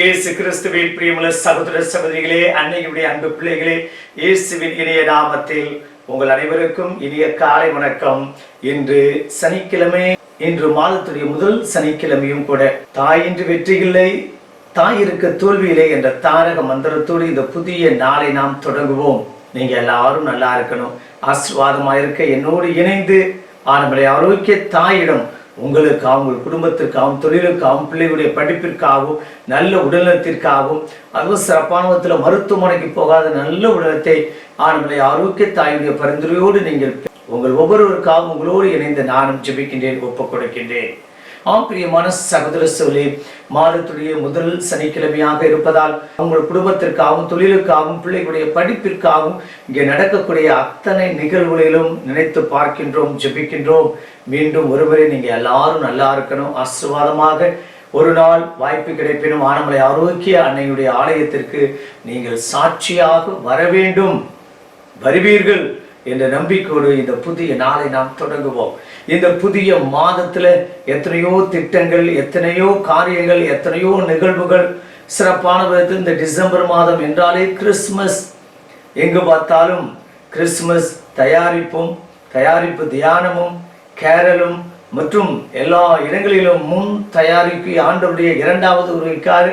இயேசு கிறிஸ்துவின் பிரியமுள்ள சகோதர சகோதரிகளே அன்னையுடைய அன்பு பிள்ளைகளே இயேசுவின் இணைய நாமத்தில் உங்கள் அனைவருக்கும் இனிய காலை வணக்கம். இன்று சனிக்கிழமை இன்று மாதத்துடைய முதல் சனிக்கிழமையும் கூட. தாயின்றி வெற்றி இல்லை தாய் இருக்க தோல்வியிலே என்ற தாரக மந்திரத்தோடு இந்த புதிய நாளை நாம் தொடங்குவோம். நீங்க எல்லாரும் நல்லா இருக்கணும். ஆசீர்வாதமா இருக்க என்னோடு இணைந்து ஆனவரை ஆரோக்கிய தாயிடம் உங்களுக்காகவும் உங்கள் குடும்பத்திற்காகவும் தொழிலுக்காகவும் பிள்ளைகளுடைய படிப்பிற்காகவும் நல்ல உடல்நலத்திற்காகவும் அதுவும் சிறப்பான விதத்தில் மருத்துவமனைக்கு போகாத நல்ல உடலத்தை ஆண்களை ஆரோக்கிய தாயுடைய பரிந்துரையோடு நீங்கள் உங்கள் ஒவ்வொருவருக்காகவும் உங்களோடு இணைந்து நானும் ஜெபிக்கின்றேன் ஒப்புக் கொடுக்கின்றேன் ஆம் பிரியமான சகோதர சோழி மாதத்துடைய முதல் சனிக்கிழமையாக இருப்பதால் உங்கள் குடும்பத்திற்காகவும் தொழிலுக்காகவும் பிள்ளைகளுடைய படிப்பிற்காகவும் இங்கே நடக்கக்கூடிய அத்தனை நிகழ்வுகளிலும் நினைத்து பார்க்கின்றோம் ஜெபிக்கின்றோம். மீண்டும் ஒருவரை நீங்கள் எல்லாரும் நல்லா இருக்கணும். ஆசீர்வாதமாக ஒரு நாள் வாய்ப்பு கிடைப்பினும் ஆனமலை ஆரோக்கிய அன்னையுடைய ஆலயத்திற்கு நீங்கள் சாட்சியாக வர வேண்டும். வருவீர்கள். என்ற நம்பிக்கையோடு இந்த புதிய நாளை நாம் தொடங்குவோம். இந்த புதிய மாதத்தில் எத்தனையோ திட்டங்கள் எத்தனையோ காரியங்கள் எத்தனையோ நிகழ்வுகள் சிறப்பான விதத்தில் இந்த டிசம்பர் மாதம் என்றாலே கிறிஸ்மஸ் எங்கு பார்த்தாலும் கிறிஸ்மஸ் தயாரிப்பும் தயாரிப்பு தியானமும் கேரலும் மற்றும் எல்லா இடங்களிலும் முன் தயாரிப்பு ஆண்டவருடைய இரண்டாவது உரைக்காக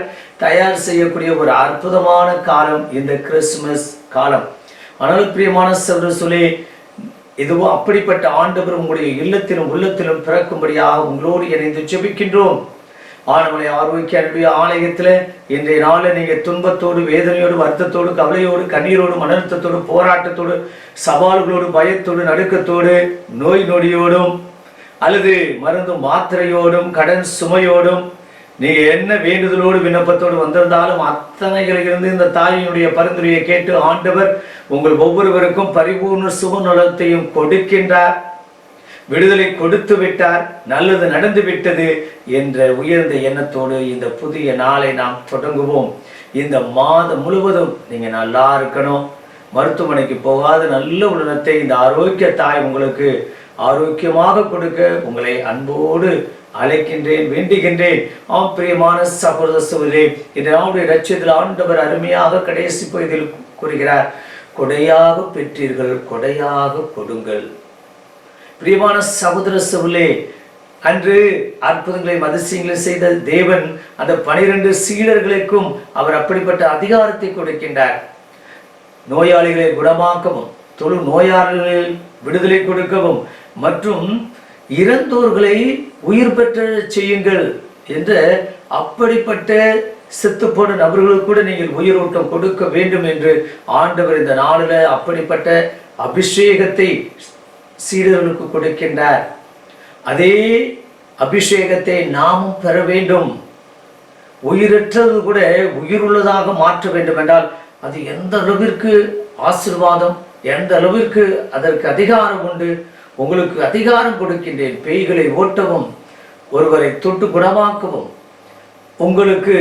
தயார் செய்யக்கூடிய ஒரு அற்புதமான காலம் இந்த கிறிஸ்மஸ் காலம். ஆனால் பிரியமான சகோதர சொல்லி இதுவும் அப்படிப்பட்ட ஆண்டவர் உங்களுடைய இல்லத்திலும் உள்ளத்திலும் பிறக்கும்படியாக உங்களோடு இணைந்து ஜெபிக்கின்றோம். ஆனவனை ஆரோக்கிய ஆலயத்தில் இன்றைய நாளில் நீங்கள் துன்பத்தோடு வேதனையோடு வருத்தத்தோடு கவலையோடு கண்ணீரோடு மனழுத்தத்தோடு போராட்டத்தோடு சவால்களோடு பயத்தோடு நடுக்கத்தோடு நோய் நொடியோடும் அல்லது மருந்து மாத்திரையோடும் கடன் சுமையோடும் நீங்க என்ன வேண்டுதலோடு விண்ணப்பத்தோடு வந்திருந்தாலும் அத்தனைகளிலிருந்து இந்த தாயினுடைய பரிந்துரையை கேட்டு ஆண்டவர் உங்கள் ஒவ்வொருவருக்கும் பரிபூர்ண சுகநலத்தையும் கொடுக்கின்றார். விடுதலை கொடுத்து விட்டார். நல்லது நடந்து விட்டது என்ற உயர்ந்த எண்ணத்தோடு இந்த புதிய நாளை நாம் தொடங்குவோம். இந்த மாதம் முழுவதும் நீங்க நல்லா இருக்கணும். மருத்துவமனைக்கு போகாத நல்ல உலகத்தை இந்த ஆரோக்கிய தாய் உங்களுக்கு ஆரோக்கியமாக கொடுக்க உங்களை அன்போடு அழைக்கின்றேன் வேண்டுகின்றேன். ஆம் பிரியமான சகோதர சகோதரி இந்த நாளுடைய லட்சியத்தில் ஆண்டவர் அருமையாக கடைசி பகுதியில் கூறுகிறார் கொடையாக பெற்றீர்கள் கொடையாக கொடுங்கள். பிரியமான சகோதர சவுலே அன்று அற்புதங்களையும் அதிசயங்களையும் செய்த தேவன் அந்த பனிரெண்டு சீடர்களுக்கும் அவர் அப்படிப்பட்ட அதிகாரத்தை கொடுக்கின்றார். நோயாளிகளை குணமாக்கவும் தொழு நோயாளிகளில் விடுதலை கொடுக்கவும் மற்றும் இறந்தோர்களை உயிர் பெற்ற செய்யுங்கள் என்ற அப்படிப்பட்ட செத்துப்போன நபர்களுக்கு கூட நீங்கள் உயிரோட்டம் கொடுக்க வேண்டும் என்று ஆண்டவர் இந்த நாளில் அப்படிப்பட்ட அபிஷேகத்தை சீடர்களுக்கு கொடுக்கின்றார். அதே அபிஷேகத்தை நாமும் பெற வேண்டும். உயிரற்றது கூட உயிருள்ளதாக மாற்ற வேண்டும் என்றால் அது எந்த அளவிற்கு ஆசிர்வாதம் எந்த அளவிற்கு அதற்கு அதிகாரம் உண்டு உங்களுக்கு அதிகாரம் கொடுக்கின்றேன். பேய்களை ஓட்டவும் ஒருவரை தொட்டு குணமாக்கவும். உங்களுக்கு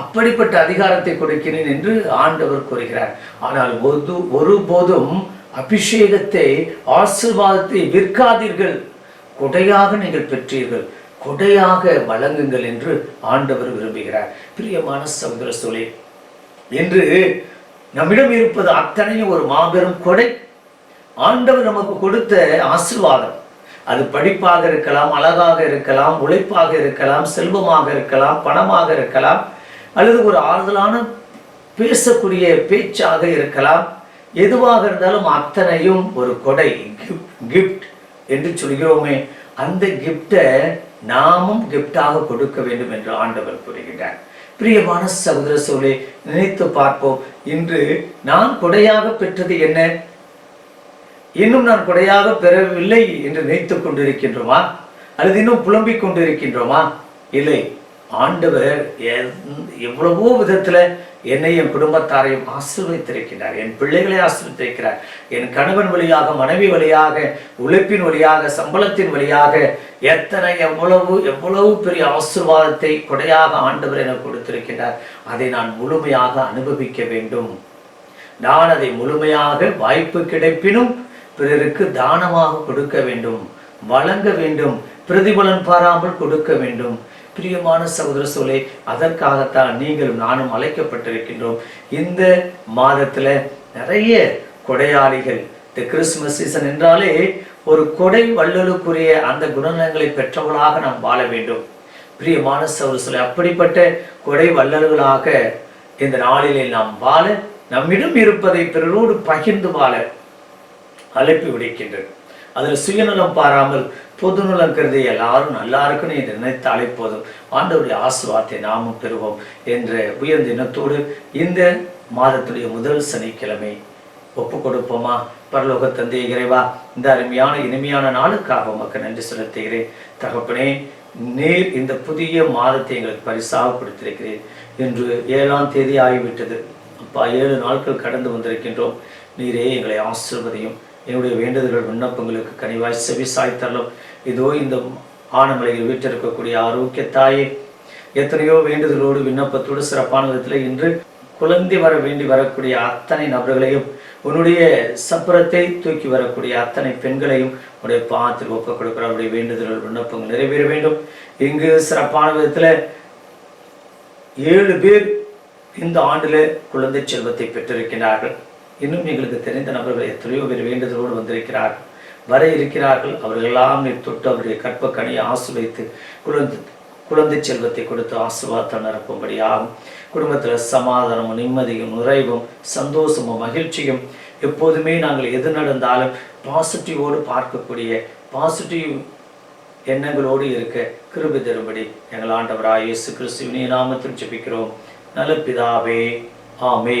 அப்படிப்பட்ட அதிகாரத்தை கொடுக்கிறேன் என்று ஆண்டவர் கூறுகிறார். ஆனால் ஒரு ஒருபோதும் அபிஷேகத்தை ஆசிர்வாதத்தை விற்காதீர்கள். கொடையாக நீங்கள் பெற்றீர்கள். கொடையாக வழங்குங்கள் என்று ஆண்டவர் விரும்புகிறார். பிரியமான சமுதிர சோழே என்று நம்மிடம் இருப்பது அத்தனையும் ஒரு மாபெரும் கொடை. ஆண்டவர் நமக்கு கொடுத்த ஆசிர்வாதம். அது படிப்பாக இருக்கலாம் அழகாக இருக்கலாம் உழைப்பாக இருக்கலாம் செல்வமாக இருக்கலாம் பணமாக இருக்கலாம் அல்லது ஒரு ஆறுதலான பேசக்கூடிய பேச்சாக இருக்கலாம். எதுவாக இருந்தாலும் அத்தனையும் ஒரு கொடை கிஃப்ட் என்று சொல்கிறோமே அந்த கிஃப்டை நாமும் கிஃப்டாக கொடுக்க வேண்டும் என்று ஆண்டவர் கூறுகின்றார் பிரியமான சகோதர சோழே நினைத்து பார்ப்போம் இன்று நான் கொடையாக பெற்றது என்ன? இன்னும் நான் கொடையாக பெறவில்லை என்று நினைத்து கொண்டிருக்கின்றோமா? அல்லது இன்னும் புலம்பிக் கொண்டிருக்கின்றோமா? இல்லை. ஆண்டவர் எவ்வளவோ விதத்தில் என்னை என் குடும்பத்தாரையும் ஆசீர்வதித்திருக்கிறார். என் பிள்ளைகளை ஆசீர்வதித்திருக்கிறார். என் கணவன் வழியாக மனைவி வழியாக உழைப்பின் வழியாக சம்பளத்தின் வழியாக எத்தனை எவ்வளவு எவ்வளவு பெரிய ஆசீர்வாதத்தை கொடையாக ஆண்டவர் எனக்கு கொடுத்திருக்கிறார் அதை நான் முழுமையாக அனுபவிக்க வேண்டும். நான் அதை முழுமையாக வாய்ப்பு கிடைப்பினும் பிறருக்கு தானமாக கொடுக்க வேண்டும் வழங்க வேண்டும் பிரதிபலன் பாராமல் கொடுக்க வேண்டும். பிரியமான சகோதர சோலை அதற்காகத்தான் நீங்களும் நானும் அழைக்கப்பட்டிருக்கின்றோம். இந்த மாதத்துல நிறைய கொடையாளிகள் இந்த கிறிஸ்துமஸ் சீசன் என்றாலே ஒரு கொடை வள்ளலுக்குரிய அந்த குணநலங்களை பெற்றவர்களாக நாம் வாழ வேண்டும். பிரியமான சகோதர சோலை அப்படிப்பட்ட கொடை வள்ளல்களாக இந்த நாளிலே நாம் வாழ நம்மிடம் இருப்பதை பிறரோடு பகிர்ந்து வாழ அழைப்பு விடுக்கின்றது. அதில் சுயநலம் பாராமல் பொதுநலம் கருதி எல்லாரும் நல்லா இருக்குன்னு என்று நினைத்தாலே அழைப்போதும் ஆண்டவருடைய ஆசுவாத்தை நாமும் பெறுவோம் என்ற உயர்ந்த இனத்தோடு இந்த மாதத்துடைய முதல் சனிக்கிழமை ஒப்பு கொடுப்போமா பரலோக தந்தை இறைவா இந்த அருமையான இனிமையான நாளுக்காக உமக்கு நன்றி செலுத்துகிறேன். தகப்பனே நீர் இந்த புதிய மாதத்தை எங்களுக்கு பரிசாக கொடுத்திருக்கிறேன் இன்று ஏழாம் தேதி ஆகிவிட்டது. அப்பா ஏழு நாட்கள் கடந்து வந்திருக்கின்றோம். நீரே எங்களை ஆசிர்வதையும். என்னுடைய வேண்டுதல்கள் விண்ணப்பங்களுக்கு கனிவாய் செவி சாய்த்தரலும் இதோ இந்த ஆனமலையில் வீட்டிருக்கக்கூடிய ஆரோக்கிய தாயே எத்தனையோ வேண்டுதலோடு விண்ணப்பத்தோடு சிறப்பான விதத்தில் இன்று குழந்தை வர வேண்டி வரக்கூடிய அத்தனை நபர்களையும் உன்னுடைய சப்பரத்தை தூக்கி வரக்கூடிய அத்தனை பெண்களையும் உடைய பாத்தில் ஒப்புக் கொடுக்கிற அவருடைய வேண்டுதல்கள் விண்ணப்பங்கள் நிறைவேற வேண்டும். இங்கு சிறப்பான விதத்தில் ஏழு பேர் இந்த ஆண்டில் குழந்தை செல்வத்தை பெற்றிருக்கிறார்கள் இன்னும் எங்களுக்கு தெரிந்த நபர்கள் எத்தனையோ பேர் வேண்டுதலோடு வந்திருக்கிறார். வர இருக்கிறார்கள். அவர்களெல்லாம் நீர் தொட்டு அவருடைய கற்ப கனியை ஆசிர்வைத்து குழந்தை குழந்தை செல்வத்தை கொடுத்து ஆசிர்வாதத்தை நிரப்பும்படியாகும். குடும்பத்தில் சமாதானமும் நிம்மதியும் நிறைவும் சந்தோஷமும் மகிழ்ச்சியும் எப்போதுமே நாங்கள் எது நடந்தாலும் பாசிட்டிவோடு பார்க்கக்கூடிய பாசிட்டிவ் எண்ணங்களோடு இருக்க கிருபி தரும்படி எங்கள் ஆண்டவராக இயேசு கிறிஸ்துவினே நாமத்தில் ஜெபிக்கிறோம். நல்ல பிதாவே ஆமே